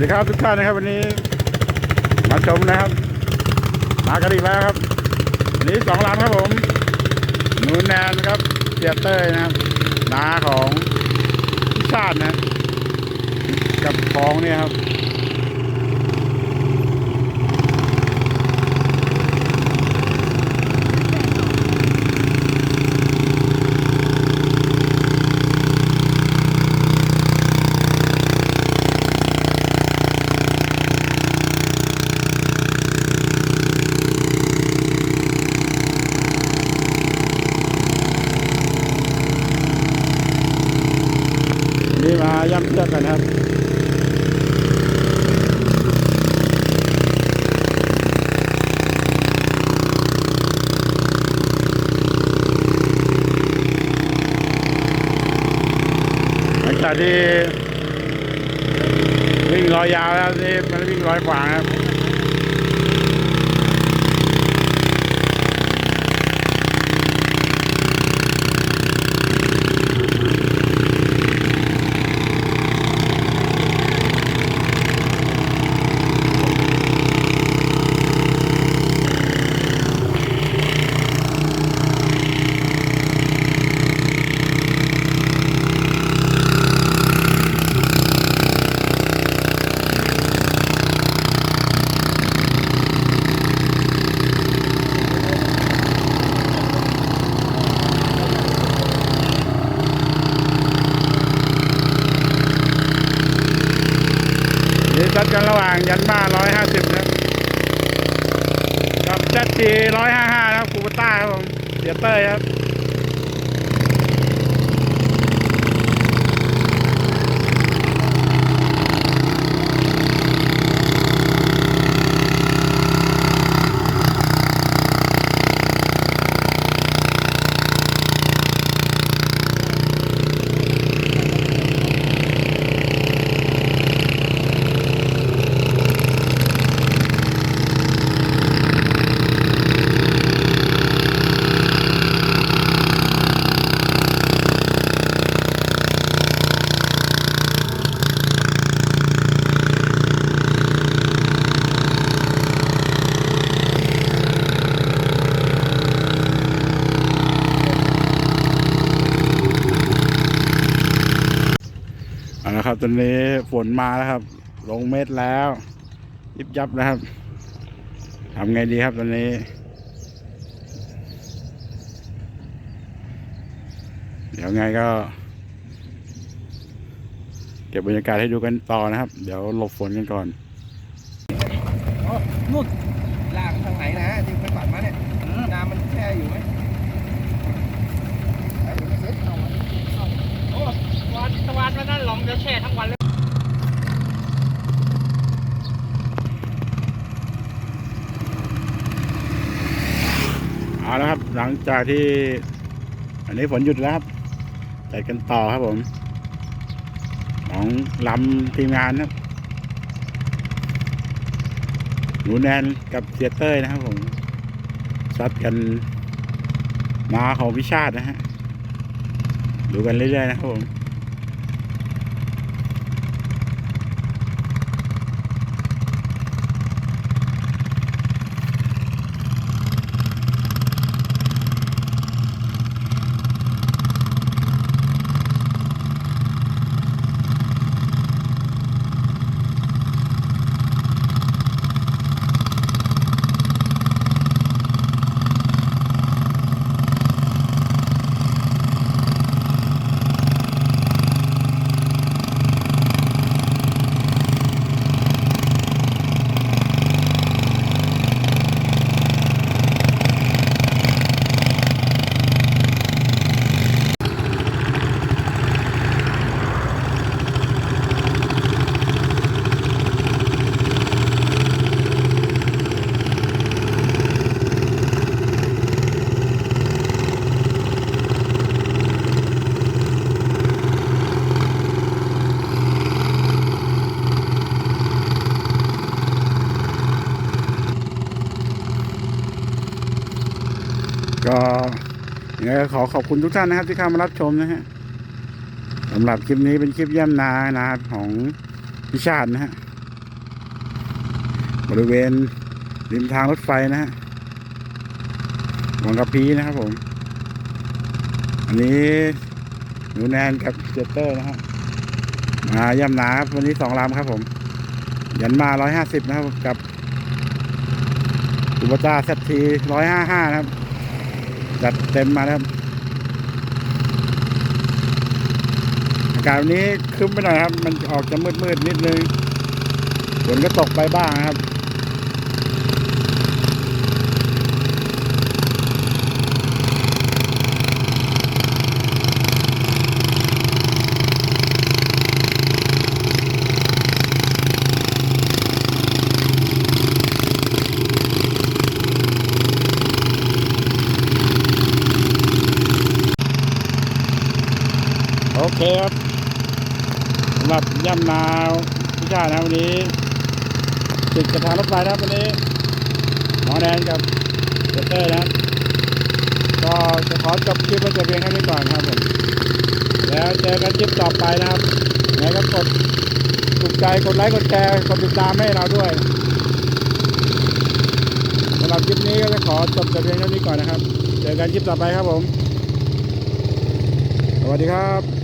วัสดีครับทุกท่านนะครับ วันนี้ มาชมนะครับมากันอีกแล้วครับวันนี้สองลำครับผมนูนแนนนะครับเตียเต้ยนะครับนาของชาตินะ กับของเนี่ยครับ นี่มาย่ำเชือกกันครับหลังจากที่วิ่งรอยยาวแล้วนี่มันวิ่งรอยขวางครับ ดกันระหว่างยันบ้าร้อยห้าสิบกับจัดจีร้อยห้าห้าครับคูบต้าครับผมเสียเต้ยครับะครับ ตอนนี้ฝนมาแล้วครับ ลงเม็ดแล้ว ยิบยับนะครับทำไงดีครับตอนนี้ เดี๋ยวไงก็ เก็บบรรยากาศให้ดูกันต่อนะครับ เดี๋ยวหลบฝนกันก่อนนู่นลากทางไหนนะที่ไปปัดมาเนี่ยน้ำมันแช่อยู่ไหมไอ้เดี๋ยวไม่เสร็จเอาไว้เอา โอ้วันตะวันวันนั้นหลงจะแช่ทั้งวันเลย เอาละครับ หลังจากที่ อันนี้ฝนหยุดแล้วครับจัดกันต่อครับผม ของลำทีมงานครับ หนูแนนกับเสียเต้ยนะครับผมซัดกันมาของพิชาตินะฮะ ดูกันเรื่อยๆนะครับผม ก็ ยังไงก็ขอขอบคุณทุกท่านนะครับที่เข้ามารับชมนะฮะสำหรับคลิปนี้เป็นคลิปเยี่ยมนานาของพิชาตินะฮะบริเวณริมทางรถไฟนะฮะวังกะพีนะครับผม อันนี้หนูแนนกับเจเตอร์นะฮะมาย่ำนาครับวันนี้สองลำครับผม ยันมาร้อยห้าสิบนะครับกับอุปตาเซทีร้อยห้าห้านะครับ จัดเต็มมาครับอากาศวันนี้คึ้มไปหน่อยครับ มันออกจะมืดมืดๆนิดนึงฝนก็ตกไปบ้างครับ เคครับสำหรับย่ำนาวพิชานะครับวันนี้ติดกระทางรถไฟนะวันนี้หมอแดนกับเจเตอร์นะก็จะขอจบคลิปไว้แต่เพียงแค่นี้ก่อนครับผมแล้วเจอกันคลิปต่อไปนะครับยังไงก็กดถูกใจกดไลค์กดแชร์กดติดตามให้เราด้วยสำหรับคลิปนี้ก็จะขอจบแต่เพียงเท่านี้ก่อนนะครับ เจอกันคลิปต่อไปครับผม สวัสดีครับ